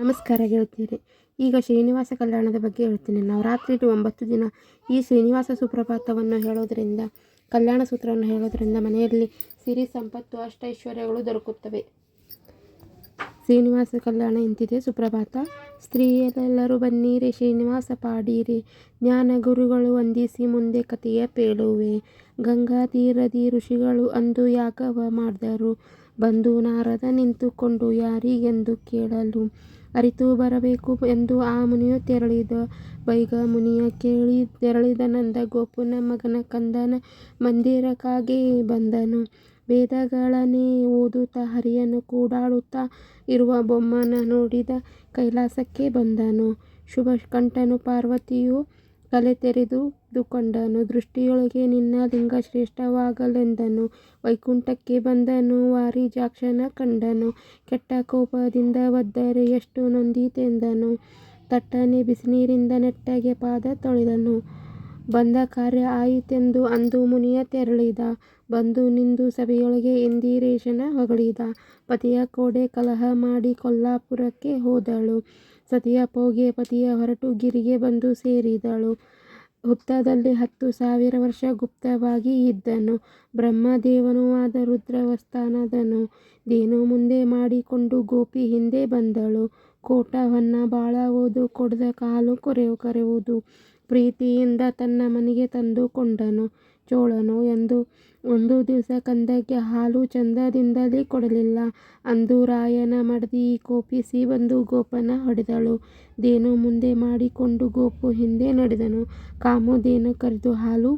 ನಮಸ್ಕಾರ ಗೆಳತಿಯರೇ ಈಗ ಶ್ರೀನಿವಾಸ ಕಲ್ಯಾಣದ ಬಗ್ಗೆ ಹೇಳ್ತೀನಿ. ನವರಾತ್ರಿಲಿ ಒಂಬತ್ತು ದಿನ ಈ ಶ್ರೀನಿವಾಸ ಸುಪ್ರಭಾತವನ್ನು ಹೇಳೋದರಿಂದ, ಕಲ್ಯಾಣ ಸೂತ್ರವನ್ನು ಹೇಳೋದರಿಂದ ಮನೆಯಲ್ಲಿ ಸಿರಿ ಸಂಪತ್ತು ಅಷ್ಟೈಶ್ವರ್ಯಗಳು ದೊರಕುತ್ತವೆ. ಶ್ರೀನಿವಾಸ ಕಲ್ಯಾಣ ಇಂತಿದೆ ಸುಪ್ರಭಾತ. ಸ್ತ್ರೀಯರೆಲ್ಲರೂ ಬನ್ನಿರಿ, ಶ್ರೀನಿವಾಸ ಪಾಡಿರಿ. ಜ್ಞಾನ ಗುರುಗಳು ವಂದಿಸಿ ಮುಂದೆ ಕಥೆಯ ಪೇಳುವೆ. ಗಂಗಾ ತೀರದಿ ಋಷಿಗಳು ಅಂದು ಯಾಗವ ಮಾಡಿದರು. ಬಂದು ನಾರದ ನಿಂತುಕೊಂಡು ಯಾರಿಗೆಂದು ಕೇಳಲು ಅರಿತು ಬರಬೇಕು ಎಂದು ಆ ಮುನಿಯು ತೆರಳಿದ. ಬೈಗ ಮುನಿಯ ಕೇಳಿ ತೆರಳಿದ ನಂದ ಗೋಪುನ ಮಗನ ಕಂದನ ಮಂದಿರಕ್ಕಾಗಿ ಬಂದನು. ವೇದಗಳನ್ನೇ ಓದುತ್ತಾ ಹರಿಯನ್ನು ಕೂಡಾಡುತ್ತಾ ಇರುವ ಬೊಮ್ಮನ ನೋಡಿದ ಕೈಲಾಸಕ್ಕೆ ಬಂದನು. ಶುಭ ಕಂಠನು ಪಾರ್ವತಿಯು ತಲೆ ತೆರೆದುಕೊಂಡನು ದೃಷ್ಟಿಯೊಳಗೆ ನಿನ್ನ ಲಿಂಗ ಶ್ರೇಷ್ಠವಾಗಲೆಂದನು. ವೈಕುಂಠಕ್ಕೆ ಬಂದನು, ವಾರಿಜಾಕ್ಷನ ಕಂಡನು. ಕೆಟ್ಟ ಕೋಪದಿಂದ ಒದ್ದರೆ ಎಷ್ಟು ನೊಂದಿತೆಂದನು. ತಟ್ಟನೆ ಬಿಸಿನೀರಿಂದ ನೆಟ್ಟಗೆ ಪಾದ ತೊಳೆದನು. ಬಂದ ಕಾರ್ಯ ಆಯಿತೆಂದು ಅಂದು ಮುನಿಯ ತೆರಳಿದ. ಬಂದು ನಿಂದು ಸಭೆಯೊಳಗೆ ಇಂದಿರೇಶನ ಹೊಗಳಿದ. ಪತಿಯ ಕೋಡೆ ಕಲಹ ಮಾಡಿ ಕೊಲ್ಲಾಪುರಕ್ಕೆ ಹೋದಳು. ಸತಿಯ ಪೋಗೆ ಪತಿಯ ಹೊರಟು ಗಿರಿಗೆ ಬಂದು ಸೇರಿದಳು. ಹುತ್ತದಲ್ಲಿ ಹತ್ತು ಸಾವಿರ ವರ್ಷ ಗುಪ್ತವಾಗಿ ಇದ್ದನು. ಬ್ರಹ್ಮದೇವನೂ ಆದ ರುದ್ರವಸ್ಥಾನದನು. ದೇನು ಮುಂದೆ ಮಾಡಿಕೊಂಡು ಗೋಪಿ ಹಿಂದೆ ಬಂದಳು. ಕೋಟ ಹೊನ್ನ ಬಾಳ ಓದು, ಕೊಡದ ಕಾಲು ಕರೆಯುವುದು ಪ್ರೀತಿಯಿಂದ ತನ್ನ ಮನೆಗೆ ತಂದುಕೊಂಡನು ಚೋಳನು ಎಂದು ಒಂದು ದಿವಸ ಕಂದಕ್ಕೆ ಹಾಲು ಚಂದದಿಂದಲೇ ಕೊಡಲಿಲ್ಲ. ಅಂದು ರಾಯನ ಮಡದಿ ಕೋಪಿಸಿ ಬಂದು ಗೋಪನ ಹೊಡೆದಳು. ದೇನು ಮುಂದೆ ಮಾಡಿಕೊಂಡು ಗೋಪು ಹಿಂದೆ ನಡೆದನು. ಕಾಮುದೇನು ಕರೆದು ಹಾಲು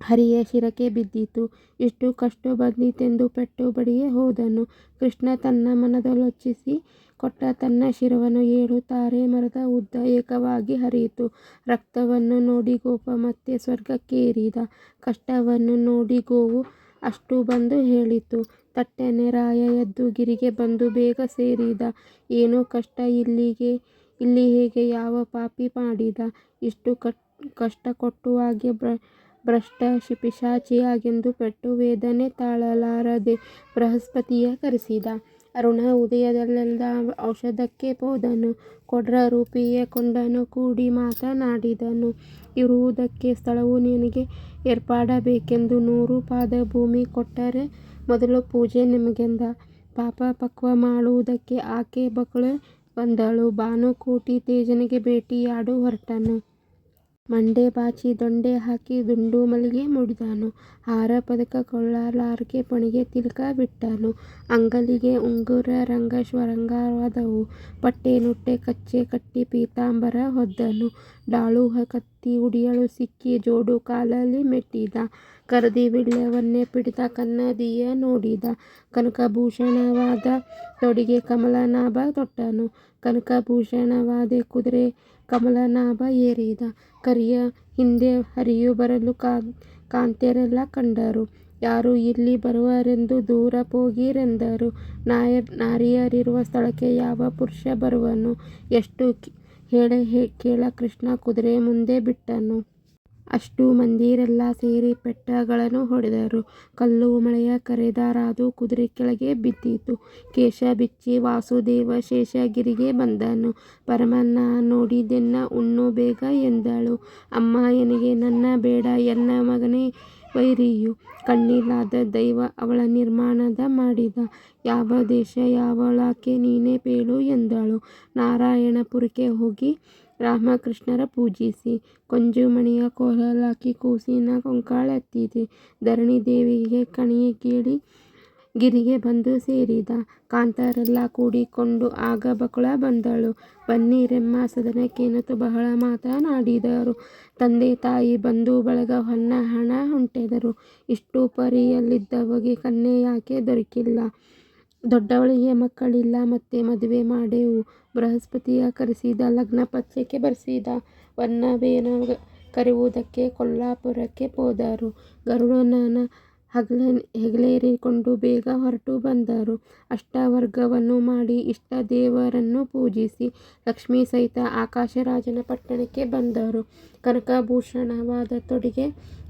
ಹರಿಯ ಶಿರಕ್ಕೆ ಬಿದ್ದಿತು. ಇಷ್ಟು ಕಷ್ಟ ಬಂದಿತೆಂದು ಪೆಟ್ಟು ಬಡಿಯೇ ಹೋದನು. ಕೃಷ್ಣ ತನ್ನ ಮನದಲ್ಲೊಚ್ಚಿಸಿ ಕೊಟ್ಟ ತನ್ನ ಶಿರವನ್ನು ಏಳು ತಾರೆ ಮರದ ಉದ್ದ ಏಕವಾಗಿ ಹರಿಯಿತು. ರಕ್ತವನ್ನು ನೋಡಿ ಗೋಪ ಮತ್ತೆ ಸ್ವರ್ಗಕ್ಕೇರಿದ. ಕಷ್ಟವನ್ನು ನೋಡಿ ಗೋವು ಅಷ್ಟು ಬಂದು ಹೇಳಿತು. ತಟ್ಟೆನೆ ರಾಯ ಎದ್ದು ಗಿರಿಗೆ ಬಂದು ಬೇಗ ಸೇರಿದ. ಏನೋ ಕಷ್ಟ ಇಲ್ಲಿಗೆ, ಇಲ್ಲಿ ಹೇಗೆ ಯಾವ ಪಾಪಿ ಮಾಡಿದ. ಇಷ್ಟು ಕಷ್ಟ ಕೊಟ್ಟುವಾಗೆ ಭ್ರಷ್ಟ ಪಿಶಾಚಿಯಾಗೆಂದು ಪೆಟ್ಟು ವೇದನೆ ತಾಳಲಾರದೆ ಬೃಹಸ್ಪತಿಯ ಕರೆಸಿದ. ಅರುಣ ಉದಯದಲ್ಲೆಲ್ಲ ಔಷಧಕ್ಕೆ ಹೋದನು. ಕೊಡ್ರ ರೂಪಿಯೇ ಕೊಂಡನು. ಕೂಡಿ ಮಾತನಾಡಿದನು. ಇರುವುದಕ್ಕೆ ಸ್ಥಳವು ನಿನಗೆ ಏರ್ಪಾಡಬೇಕೆಂದು ನೂರು ಪಾದ ಭೂಮಿ ಕೊಟ್ಟರೆ ಮೊದಲು ಪೂಜೆ ನಿಮಗೆಂದ. ಪಾಪ ಪಕ್ವ ಮಾಡುವುದಕ್ಕೆ ಆಕೆ ಬಕಳು ಬಂದಳು. ಭಾನುಕೋಟಿ ತೇಜನಿಗೆ ಭೇಟಿಯಾಡು ಹೊರಟನು. ಮಂಡೆ ಬಾಚಿ ದೊಂಡೆ ಹಾಕಿ ದುಂಡು ಮಲ್ಲಿಗೆ ಮುಡಿದನು. ಹಾರ ಪದಕ ಕೊಳ್ಳಲಾರದೆ ಪಣಿಗೆ ತಿಲಕ ಬಿಟ್ಟನು. ಅಂಗಲಿಗೆ ಉಂಗುರ, ರಂಗ ಶ್ವರಂಗವಾದವು ಪಟ್ಟೆ, ನುಟ್ಟೆ, ಕಚ್ಚೆ ಕಟ್ಟಿ ಪೀತಾಂಬರ ಹೊದ್ದನು. ಡಾಳು ಕತ್ತಿ ಉಡಿಯಳು ಸಿಕ್ಕಿ ಜೋಡು ಕಾಲಲ್ಲಿ ಮೆಟ್ಟಿದ. ಕರದಿ ವಿಳ್ಯವನ್ನೇ ಪಿಡಿದ ಕನ್ನದಿಯ ನೋಡಿದ. ಕನಕಭೂಷಣವಾದ ತೊಡಿಗೆ ಕಮಲನಾಭ ತೊಟ್ಟನು. ಕನಕಭೂಷಣವಾದ ಕುದುರೆ ಕಮಲನಾಭ ಏರಿದ. ಕರಿಯ ಹಿಂದೆ ಹರಿಯು ಬರಲು ಕಾಂತೆಯರೆಲ್ಲ ಕಂಡರು. ಯಾರು ಇಲ್ಲಿ ಬರುವರೆಂದು ದೂರ ಹೋಗಿರೆಂದರು ನಾರಿಯರಿರುವ ಸ್ಥಳಕ್ಕೆ ಯಾವ ಪುರುಷ ಬರುವನು? ಎಷ್ಟು ಹೇಳ ಕೇಳ ಕೃಷ್ಣ ಕುದುರೆ ಮುಂದೆ ಬಿಟ್ಟನು. ಅಷ್ಟು ಮಂದಿರೆಲ್ಲ ಸೇರಿ ಪೆಟ್ಟಗಳನ್ನು ಹೊಡೆದರು. ಕಲ್ಲು ಮಳೆಯ ಕರೆದಾರಾದು ಕುದುರೆ ಕೆಳಗೆ ಬಿದ್ದಿತು. ಕೇಶ ಬಿಚ್ಚಿ ವಾಸುದೇವ ಶೇಷಗಿರಿಗೆ ಬಂದನು. ಪರಮನ್ನ ನೋಡಿದೆನ್ನ ಉಣ್ಣು ಬೇಗ ಎಂದಳು. ಅಮ್ಮ, ಎನಗೆ ನನ್ನ ಬೇಡ, ಎನ್ನ ಮಗನೇ ವೈರಿಯು ಕಣ್ಣಿಲ್ಲದ ದೈವ ಅವಳ ನಿರ್ಮಾಣದ ಮಾಡಿದ. ಯಾವ ದೇಶ ಯಾವಳಾಕೆ ನೀನೇ ಪೇಳು ಎಂದಳು. ನಾರಾಯಣಪುರಕ್ಕೆ ಹೋಗಿ ರಾಮಕೃಷ್ಣರ ಪೂಜಿಸಿ. ಕೊಂಜುಮಣಿಯ ಕೋಲಲಾಕಿ ಕೂಸಿನ ಕೊಂಕಾಳೆತ್ತಿದೆ. ಧರಣಿದೇವಿಗೆ ಕಣಿಯ ಕೇಳಿ ಗಿರಿಗೆ ಬಂದು ಸೇರಿದ ಕಾಂತಾರೆಲ್ಲ ಕೂಡಿಕೊಂಡು ಆಗ ಬಕುಳ ಬಂದಳು. ಬನ್ನಿರೆಮ್ಮ ಸದನಕ್ಕೇನತು ಬಹಳ ಮಾತನಾಡಿದರು. ತಂದೆ ತಾಯಿ ಬಂಧು ಬಳಗ ಹೊನ್ನ ಹಣ ಹೊಂಟೆದರು. ಇಷ್ಟು ಪರಿಯಲ್ಲಿದ್ದವಗೆ ಕನ್ಯೆ ಯಾಕೆ ದೊರಕಿಲ್ಲ? ದೊಡ್ಡವಳಿಗೆ ಮಕ್ಕಳಿಲ್ಲ, ಮತ್ತೆ ಮದುವೆ ಮಾಡೆವು. ಬೃಹಸ್ಪತಿಯ ಕರೆಸಿದ ಲಗ್ನ ಪತ್ರಿಕೆ ಬರೆಸಿದ ವನ್ನವೇನ ಕರೆಯುವುದಕ್ಕೆ ಕೊಲ್ಲಾಪುರಕ್ಕೆ ಹೋದರು. ಗರುಡನ ಹಗ್ಲ ಹೆಗಲೇರಿಕೊಂಡು ಬೇಗ ಹೊರಟು ಬಂದರು. ಅಷ್ಟವರ್ಗವನ್ನು ಮಾಡಿ ಇಷ್ಟ ದೇವರನ್ನು ಪೂಜಿಸಿ ಲಕ್ಷ್ಮೀ ಸಹಿತ ಆಕಾಶರಾಜನ ಪಟ್ಟಣಕ್ಕೆ ಬಂದರು. ಕನಕಭೂಷಣವಾದ ತೊಡಿಗೆ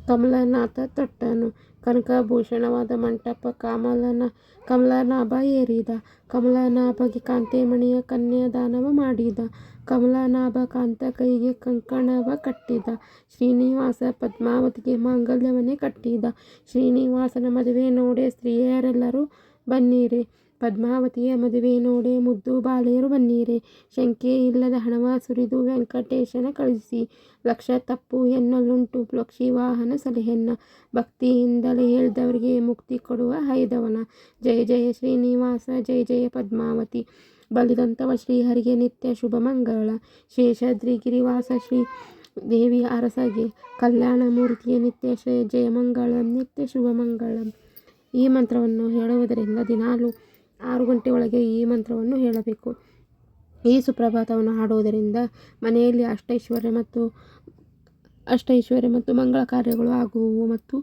ಕಮಲನಾಥ ತೊಟ್ಟನು. ಕನಕಭೂಷಣವಾದ ಮಂಟಪ ಕಮಲನ, ಕಮಲನಾಭ ಏರಿದ. ಕಮಲನಾಭಗೆ ಕಾಂತೇಮಣಿಯ ಕನ್ಯಾದಾನವ ಮಾಡಿದ. ಕಮಲನಾಭ ಕಾಂತ ಕೈಗೆ ಕಂಕಣವ ಕಟ್ಟಿದ. ಶ್ರೀನಿವಾಸ ಪದ್ಮಾವತಿಗೆ ಮಾಂಗಲ್ಯವನ್ನೇ ಕಟ್ಟಿದ. ಶ್ರೀನಿವಾಸನ ಮದುವೆ ನೋಡಿ ಸ್ತ್ರೀಯರೆಲ್ಲರೂ ಬನ್ನಿರೆ. ಪದ್ಮಾವತಿಯ ಮದುವೆ ನೋಡೆ, ಮುದ್ದು ಬಾಲೆಯರು ಬನ್ನೀರೆ, ಶಂಕೆ ಇಲ್ಲದ ಹಣವ ಸುರಿದು ವೆಂಕಟೇಶನ ಕಳಿಸಿ ಲಕ್ಷ ತಪ್ಪು ಎನ್ನಲುಂಟು ವಾಹನ ಸಲಹೆನ್ನ ಭಕ್ತಿಯಿಂದಲೇ ಹೇಳ್ದವರಿಗೆ ಮುಕ್ತಿ ಕೊಡುವ ಹೈದವನ. ಜಯ ಜಯ ಶ್ರೀನಿವಾಸ, ಜಯ ಜಯ ಪದ್ಮಾವತಿ. ಬಲಿದಂತವ ಶ್ರೀಹರಿಗೆ ನಿತ್ಯ ಶುಭ ಮಂಗಳ. ಶೇಷಾದ್ರಿ ಗಿರಿವಾಸ ಶ್ರೀ ದೇವಿ ಅರಸಗೆ. ಕಲ್ಯಾಣ ಮೂರ್ತಿಯ ನಿತ್ಯ ಶ್ರೇಯ ಜಯಮಂಗಳಂ ನಿತ್ಯ ಶುಭಮಂಗಳಂ ಈ ಮಂತ್ರವನ್ನು ಹೇಳುವುದರಿಂದ ದಿನಾಲು ಆರು ಗಂಟೆ ಒಳಗೆ ಈ ಮಂತ್ರವನ್ನು ಹೇಳಬೇಕು. ಈ ಸುಪ್ರಭಾತವನ್ನು ಹಾಡುವುದರಿಂದ ಮನೆಯಲ್ಲಿ ಅಷ್ಟೈಶ್ವರ್ಯ ಮತ್ತು ಅಷ್ಟೈಶ್ವರ್ಯ ಮತ್ತು ಮಂಗಳ ಕಾರ್ಯಗಳು ಆಗುವು ಮತ್ತು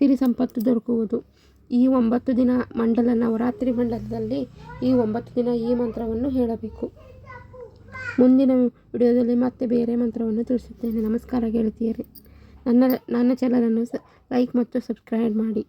ಸಿರಿ ಸಂಪತ್ತು ದೊರಕುವುದು. ಈ ಒಂಬತ್ತು ದಿನ ಮಂಡಲ ನವರಾತ್ರಿ ಮಂಡಲದಲ್ಲಿ ಈ ಒಂಬತ್ತು ದಿನ ಈ ಮಂತ್ರವನ್ನು ಹೇಳಬೇಕು. ಮುಂದಿನ ವಿಡಿಯೋದಲ್ಲಿ ಮತ್ತೆ ಬೇರೆ ಮಂತ್ರವನ್ನು ತಿಳಿಸುತ್ತೇನೆ. ನಮಸ್ಕಾರ ಗೆಳತಿಯರೇ. ನನ್ನ ನನ್ನ ಚಾನಲನ್ನು ಲೈಕ್ ಮತ್ತು ಸಬ್ಸ್ಕ್ರೈಬ್ ಮಾಡಿ.